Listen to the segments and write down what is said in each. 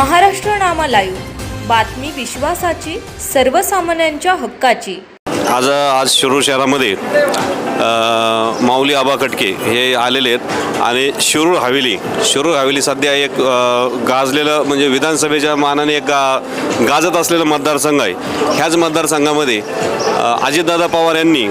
Maharashtra Nama live. बातमी विश्वासाची सर्वसामान्यांच्या हक्काची. आज आज शिरूर शहरामध्ये माऊली आबा कटके हे आलेले आहेत. आणि शिरूर हवेली शिरूर हवेली सध्या एक गाजलेलं म्हणजे विधानसभेच्या मानाने एक गा गाजत असलेलं मतदारसंघ आहे. ह्याच मतदारसंघामध्ये अजितदादा पवार यांनी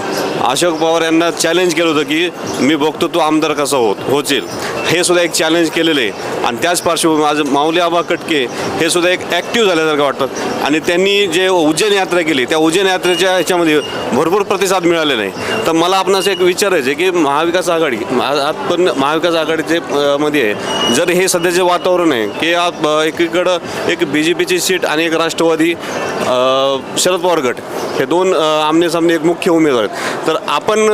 अशोक पवार यांना चॅलेंज केलं होतं की मी बघतो तो आमदार कसा होत होचेल. हे सुद्धा एक चॅलेंज केलेलं आहे. आणि त्याच पार्श्वभूमी आज माऊली आबा कटके हे सुद्धा एक ॲक्टिव्ह झाल्यासारखं वाटतं. आणि त्यांनी जे उज्जैन यात्रा केली त्या उज्जैन यात्रेच्या ह्याच्यामध्ये भरपूर प्रतिसाद मिळालेला आहे. तर मला आपण असं एक विचारायचं आहे की महाविकास आघाडी महा- महाविकास आघाडीचे मध्ये आहे. जर हे सध्याचे वातावरण आहे की आप एकीकडं एक बी जे पीची सीट आणि एक राष्ट्रवादी शरद पवार गट हे दोन आमने-सामने एक मुख्य उमेदवार आहेत. तर आपण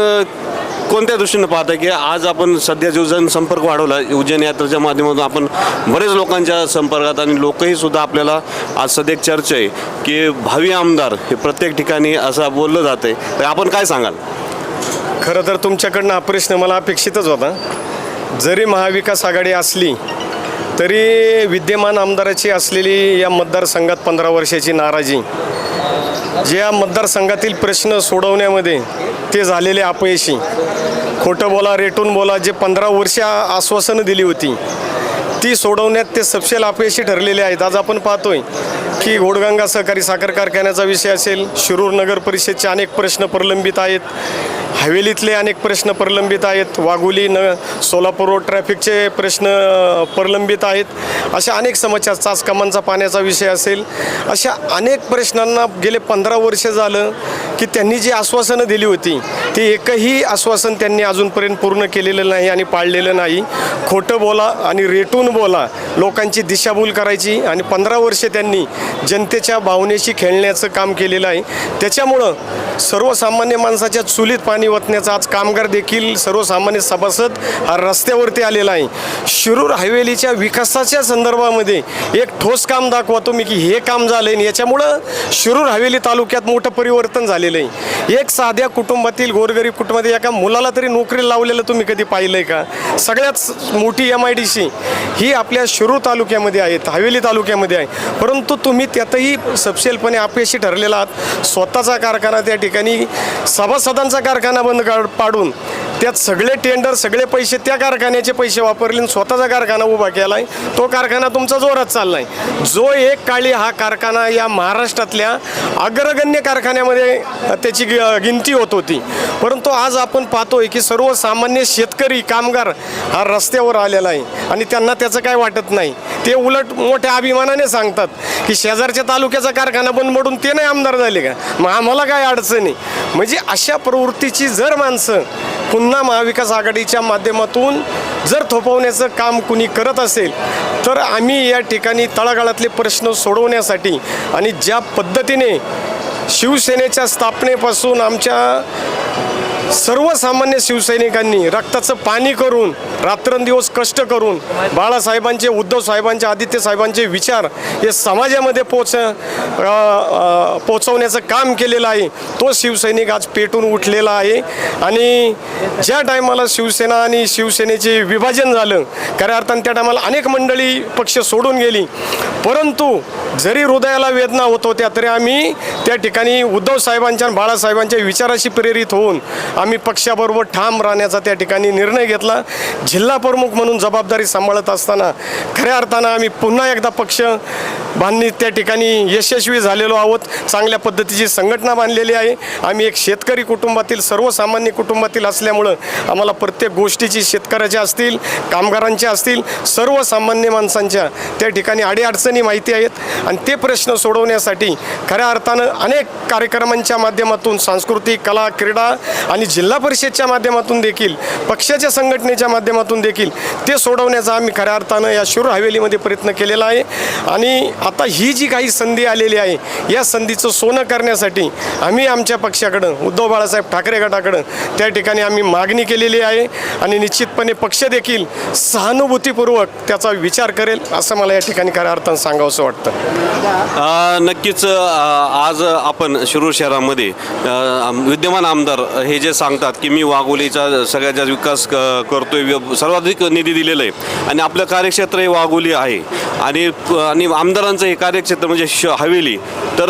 कोणत्या दृष्टीनं पाहता की आज आपण सध्या जो जनसंपर्क वाढवला उज्जैन यात्रेच्या माध्यमातून आपण बरेच लोकांच्या संपर्कात आणि लोकही सुद्धा आपल्याला आज सध्या एक चर्चा आहे की भावी आमदार हे प्रत्येक ठिकाणी असं बोललं जातं आहे तर आपण काय सांगाल? खरं तर तुमच्याकडनं हा प्रश्न मला अपेक्षितच होता. जरी महाविकास आघाडी असली तरी विद्यमान आमदाराची असलेली या मतदारसंघात पंधरा वर्षाची नाराजी जे या मतदारसंघातील प्रश्न सोडवण्यामध्ये ते झालेले अपयशी खोटं बोला रेटून बोला जे पंधरा वर्ष आश्वासनं दिली होती ती सोडवण्यात ते सपशेल अपयशी ठरलेले आहेत. आज आपण पाहतोय की घोडगंगा सहकारी साखर कारखान्याचा विषय असेल शिरूर नगर परिषदचे अनेक प्रश्न प्रलंबित आहेत. हवेलीतले अनेक प्रश्न प्रलंबित आहेत. वाघोली न सोलापूर रोड ट्रॅफिकचे प्रश्न प्रलंबित आहेत. अशा अनेक समस्या चाचकामांचा पाण्याचा विषय असेल. अशा अनेक प्रश्नांना गेले पंधरा वर्ष झालं की त्यांनी जी आश्वासनं दिली होती ती एकही आश्वासन त्यांनी अजूनपर्यंत पूर्ण केलेलं नाही आणि पाळलेलं नाही. खोटं बोला आणि रेटून बोला लोकांची दिशाभूल करायची आणि पंधरा वर्षे त्यांनी जनतेच्या भावनेशी खेळण्याचं काम केलेलं आहे. त्याच्यामुळं सर्वसामान्य माणसाच्या चुलीत पाणी ओतण्याचा आज कामगार देखील सर्वसामान्य सभासद हा रस्त्यावरती आलेला आहे. शिरूर हवेलीच्या विकासाच्या संदर्भामध्ये एक ठोस काम दाखवा तुम्ही की हे काम झालं आहे याच्यामुळं शिरूर हवेली तालुक्यात मोठं परिवर्तन झालेलं आहे. एक साध्या कुटुंबातील गोरगरीब कुटुंबातील एका मुलाला तरी नोकरी लावलेलं तुम्ही कधी पाहिलं आहे का? सगळ्यात मोठी एम आय डी सी ही आपल्या शिरूर तालुक्यामध्ये आहेत हवेली तालुक्यामध्ये आहे. परंतु तुम्ही त्यातही सपशेलपणे अपयशी ठरलेला आहात. स्वतःचा कारखाना त्या ठिकाणी सभासदांचा कारखाना बंद काढ पाडून त्यात सगळे टेंडर सगळे पैसे त्या कारखान्याचे पैसे वापरले आणि स्वतःचा कारखाना उभा केला आहे तो कारखाना तुमचा जोरात चालला आहे जो एक काळी हा कारखाना या महाराष्ट्रातल्या अग्रगण्य कारखान्यामध्ये त्याची गिनती होत होती. परंतु आज आपण पाहतोय की सर्वसामान्य शेतकरी कामगार हा रस्त्यावर आलेला आहे आणि त्यांना त्याचं काय वाटत नाही. ते उलट मोठ्या अभिमानाने सांगतात की शेजारच्या तालुक्याचा कारखाना बंद पडून ते नाही आमदार झाले का? मग आम्हाला काय अडचणी म्हणजे अशा प्रवृत्तीची जर माणसं पुन्हा महाविकास आघाडीच्या माध्यमातून जर थोपवण्याचं काम कुणी करत असेल तर आम्ही या ठिकाणी तळागाळातले प्रश्न सोडवण्यासाठी आणि ज्या पद्धतीने शिवसेनेच्या स्थापनेपासून आमच्या सर्वसामान्य शिवसैनिकांनी रक्ताचं पाणी करून रात्रंदिवस कष्ट करून बाळासाहेबांचे उद्धव साहेबांचे आदित्य साहेबांचे विचार हे समाजामध्ये पोच पोचवण्याचं काम केलेलं आहे. तो शिवसैनिक आज पेटून उठलेला आहे. आणि ज्या टायमाला शिवसेना आणि शिवसेनेचे विभाजन झालं खऱ्या अर्थानं त्या टायमाला अनेक मंडळी पक्ष सोडून गेली. परंतु जरी हृदयाला वेदना होत होत्या तरी आम्ही त्या ठिकाणी उद्धव साहेबांच्या आणि बाळासाहेबांच्या विचाराशी प्रेरित होऊन आम्ही पक्षाबरोबर ठाम राहण्याचा त्या ठिकाणी निर्णय घेतला. जिल्हा प्रमुख म्हणून जबाबदारी सांभाळत असताना खऱ्या अर्थानं आम्ही पुन्हा एकदा पक्ष बांधणी त्या ठिकाणी यशस्वी झालेलो आहोत. चांगल्या पद्धतीची संघटना बांधलेली आहे. आम्ही एक शेतकरी कुटुंबातील सर्वसामान्य कुटुंबातील असल्यामुळं आम्हाला प्रत्येक गोष्टीची शेतकऱ्याच्या असतील कामगारांच्या असतील सर्वसामान्य माणसांच्या त्या ठिकाणी अडीअडचणी माहिती आहेत. आणि ते प्रश्न सोडवण्यासाठी खऱ्या अर्थानं अनेक कार्यक्रमांच्या माध्यमातून सांस्कृतिक कला क्रीडा आणि जिल्हा परिषदच्या माध्यमातून देखील पक्षाच्या संघटनेच्या माध्यमातून देखील ते सोडवण्याचा आम्ही खऱ्या अर्थानं या शूर हवेलीमध्ये प्रयत्न केलेला आहे. आणि आता ही जी काही संधी आलेली आहे या संधीचं सोनं करण्यासाठी आम्ही आमच्या पक्षाकडं उद्धव बाळासाहेब ठाकरे गटाकडं त्या ठिकाणी आम्ही मागणी केलेली आहे आणि निश्चितपणे पक्ष देखील सहानुभूतीपूर्वक त्याचा विचार करेल असं मला या ठिकाणी खऱ्या अर्थानं सांगावंसं वाटतं. नक्कीच आज आपण शिरूर शहरामध्ये विद्यमान आमदार हे जे सांगतात की मी वाघोलीचा सगळ्यात जास्त विकास क- करतोय सर्वाधिक निधी दिलेला आहे आणि आपलं कार्यक्षेत्र हे वाघोली आहे. आणि आणि आमदारांचं हे कार्यक्षेत्र म्हणजे श हवेली. तर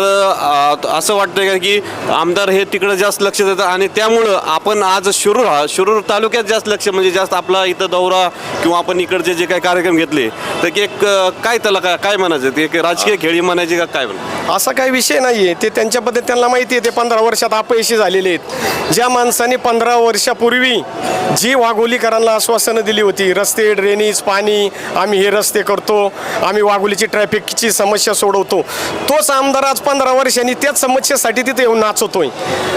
असं वाटतं का की आमदार हे तिकडं जास्त लक्ष देतात आणि त्यामुळं आपण आज शिरूर हा शिरूर तालुक्यात जास्त लक्ष म्हणजे जास्त आपला इथं दौरा किंवा आपण इकडचे जे काही कार्यक्रम घेतले तर की एक काय त्याला काय काय म्हणायचं? ते राजकीय खेळी म्हणायची का काय म्हणायचं? असा काही विषय नाही आहे ते त्यांच्या पद्धत त्यांना माहिती आहे. ते पंधरा वर्षात अपयशी झालेले आहेत. ज्या माणसाने पंधरा वर्षापूर्वी जी वाघोलीकरांना आश्वासनं दिली होती. रस्ते ड्रेनेज पाणी आम्ही हे रस्ते करतो. आम्ही वाघोलीची ट्रॅफिकची समस्या सोडवतो. तोच आमदार आज पंधरा वर्षांनी त्याच समस्येसाठी तिथे येऊन नाचवतोय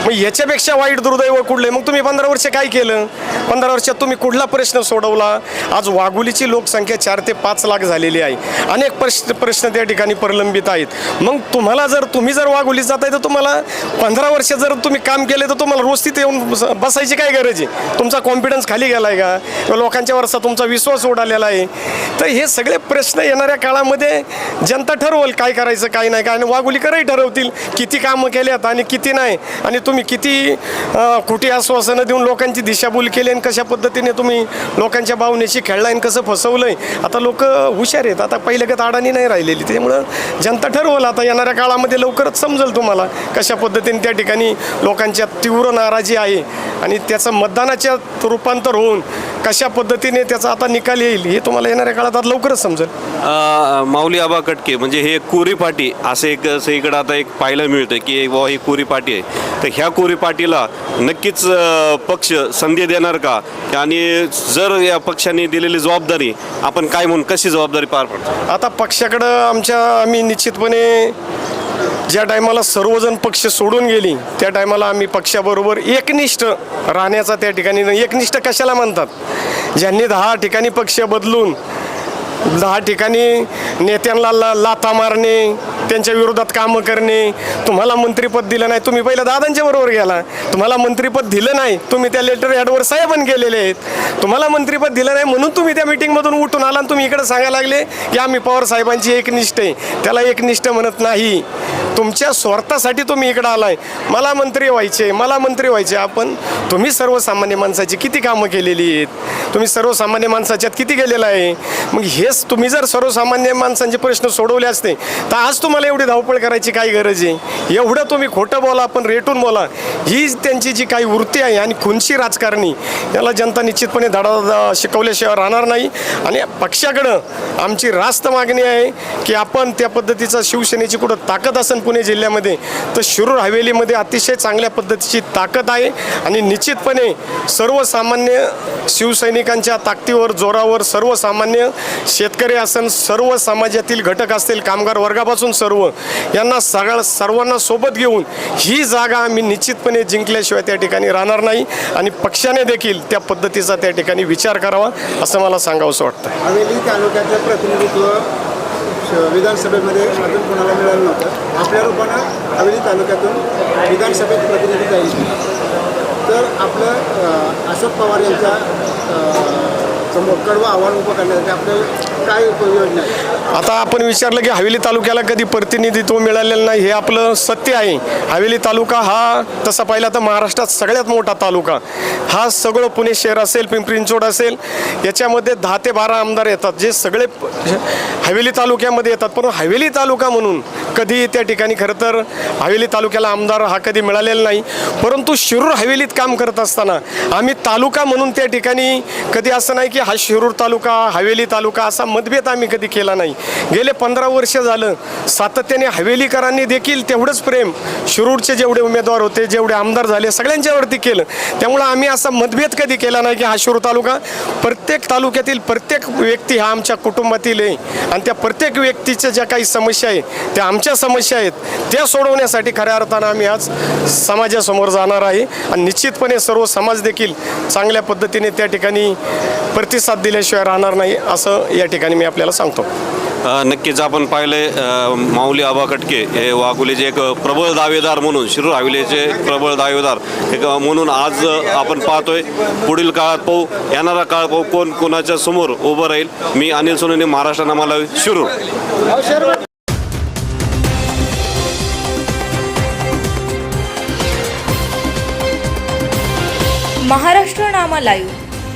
मग ह्याच्यापेक्षा वाईट दुर्दैव कुठले मग तुम्ही पंधरा वर्ष काय केलं? पंधरा वर्षात तुम्ही कुठला प्रश्न सोडवला? आज वाघोलीची लोकसंख्या चार ते पाच लाख झालेली आहे. अनेक प्रश्न प्रश्न त्या ठिकाणी प्रलंबित आहेत. मग तुम्हाला जर तुम्ही जर वाघोलीत जाताय तर तुम्हाला पंधरा वर्ष जर तुम्ही काम केले तर तुम्हाला रोज तिथे येऊन बस- बसायची काय गरज आहे? तुमचा कॉन्फिडन्स खाली आहे का? किंवा लोकांच्यावरचा तुमचा विश्वास उडालेला आहे? तर हे सगळे प्रश्न येणाऱ्या काळामध्ये जनता ठरवल काय करायचं काय नाही. काय आणि वाघोलीकरही ठरवतील किती कामं केल्यात आणि किती नाही. आणि तुम्ही किती कुठे आश्वासनं देऊन लोकांची दिशाभूल केली आणि कशा पद्धतीने तुम्ही लोकांच्या भावनेशी खेळला आणि कसं फसवलं आहे आता लोक हुशार आहेत. आता पहिल्यागत अडाणी नाही राहिलेली. त्यामुळं जनता ठरवल आता येणाऱ्या काळामध्ये लवकरच समजेल तुम्हाला कशा पद्धतीने त्या ठिकाणी लोकांच्या तीव्र नाराजी आहे. आणि त्याचं मतदानाच्या रूपांतर होऊन कशा पद्धतीने त्याचा आता निकाल येईल हे तुम्हाला येणाऱ्या काळात आता लवकरच समजेल. माऊली आबा कटके म्हणजे हे कोरी पाटी असं एक असं इकडं आता एक पाहायला मिळतं की बाबा ही कोरी पाटी आहे. तर ह्या कोरी पाटीला नक्कीच पक्ष संधी देणार का? आणि जर या पक्षाने दिलेली जबाबदारी आपण काय म्हणून कशी जबाबदारी पार पडतो? आता पक्षाकडं आमच्या आम्ही निश्चितपणे ज्या टायमाला सर्वजण पक्ष सोडून गेली त्या टायमाला आम्ही पक्षाबरोबर एकनिष्ठ राहण्याचा त्या ठिकाणी एकनिष्ठ कशाला म्हणतात? ज्यांनी दहा ठिकाणी पक्ष बदलून दहा ठिकाणी नेत्यांना ला लाथा मारणे त्यांच्या विरोधात कामं करणे तुम्हाला मंत्रीपद दिलं नाही तुम्ही पहिलं दादांच्या बरोबर गेला. तुम्हाला मंत्रीपद दिलं नाही तुम्ही त्या लेटर हॅडवर साहेबांनी गेलेले आहेत. तुम्हाला मंत्रीपद दिलं नाही म्हणून तुम्ही त्या मिटिंगमधून उठून आला आणि तुम्ही इकडे सांगायला लागले की आम्ही पवार साहेबांची एकनिष्ठ आहे. त्याला एकनिष्ठ म्हणत नाही. तुमच्या स्वार्थासाठी तुम्ही इकडं आलाय. मला मंत्री व्हायचे मला मंत्री व्हायचे. आपण तुम्ही सर्वसामान्य माणसाची किती कामं केलेली आहेत? तुम्ही सर्वसामान्य माणसाच्यात किती गेलेला आहे? मग हेच तुम्ही जर सर्वसामान्य माणसांचे प्रश्न सोडवले असते तर आज तुम्हाला एवढी धावपळ करायची काय गरज आहे? एवढं तुम्ही खोटं बोला पण रेटून बोला. ही त्यांची जी काही वृत्ती आहे आणि खुनशी राजकारणी याला जनता निश्चितपणे धडा शिकवल्याशिवाय राहणार नाही. आणि पक्षाकडं आमची रास्त मागणी आहे की आपण त्या पद्धतीचा शिवसेनेची कुठं ताकद असेल पुणे जिल्ह्यामध्ये तर शिरूर हवेलीमध्ये अतिशय चांगल्या पद्धतीची ताकद आहे आणि निश्चितपणे सर्वसामान्य शिवसैनिकांच्या ताकदीवर जोरावर सर्वसामान्य शेतकरी असन सर्व समाजातील घटक असतील कामगार वर्गापासून सर्व यांना सगळ्या सर्वांना सोबत घेऊन ही जागा आम्ही निश्चितपणे जिंकल्याशिवाय त्या ठिकाणी राहणार नाही आणि पक्षाने देखील त्या पद्धतीचा त्या ठिकाणी विचार करावा असं मला सांगावंसं वाटतं हवेली तालुक्याचं प्रतिनिधित्व विधानसभेमध्ये अजून कोणाला मिळालं नव्हतं. आपल्या रूपानं हवेली तालुक्यातून विधानसभेत प्रतिनिधी जाईल. तर आपलं अशोक पवार यांच्या समोर कडवं आव्हान उभं करण्यासाठी आपलं काय उपयोजना आहे आता आपण विचारलं की हवेली तालुक्याला कधी प्रतिनिधित्व मिळालेलं नाही हे आपलं सत्य आहे. हवेली तालुका हा तसा पाहिला तर महाराष्ट्रात सगळ्यात मोठा तालुका. हा सगळं पुणे शहर असेल पिंपरी चिंचवड असेल याच्यामध्ये दहा ते बारा आमदार येतात जे सगळे हवेली तालुक्यामध्ये येतात. पण हवेली तालुका म्हणून कधी त्या ठिकाणी खरं तर हवेली तालुक्याला आमदार हा कधी मिळालेला नाही. परंतु शिरूर हवेलीत काम करत असताना आम्ही तालुका म्हणून त्या ठिकाणी कधी असं नाही की हा शिरूर तालुका हवेली तालुका असा मतभेद आम्ही कधी केला नाही. गेले पंधरा वर्ष झालं सातत्याने हवेलीकरांनी देखील तेवढंच प्रेम शिरूरचे जेवढे उमेदवार होते जेवढे आमदार झाले सगळ्यांच्यावरती केलं. त्यामुळं आम्ही असा मतभेद कधी केला नाही की हा शिरूर तालुका प्रत्येक तालुक्यातील प्रत्येक व्यक्ती हा आमच्या कुटुंबातील आहे. आणि त्या प्रत्येक व्यक्तीच्या ज्या काही समस्या आहेत त्या आमच्या समस्या आहेत त्या सोडवण्यासाठी खऱ्या अर्थानं आम्ही आज समाजासमोर जाणार आहे. आणि निश्चितपणे सर्व समाज देखील चांगल्या पद्धतीने त्या ठिकाणी प्रतिसाद दिल्याशिवाय राहणार नाही असं या ठिकाणी मी आपल्याला सांगतो. नक्कीच आपण पाहिले माऊली आबा कटके हे वाघोलीचे एक प्रबळ दावेदार म्हणून शिरूर हवेलीचे प्रबळ दावेदार. एक म्हणून आज आपण पाहतोय पुढील काळात पाहू येणारा काळ पाहू कोण कोणाच्या समोर उभं राहील. मी अनिल सोनवणे महाराष्ट्र नामाला शिरूर. महाराष्ट्र नामा लाईव्ह.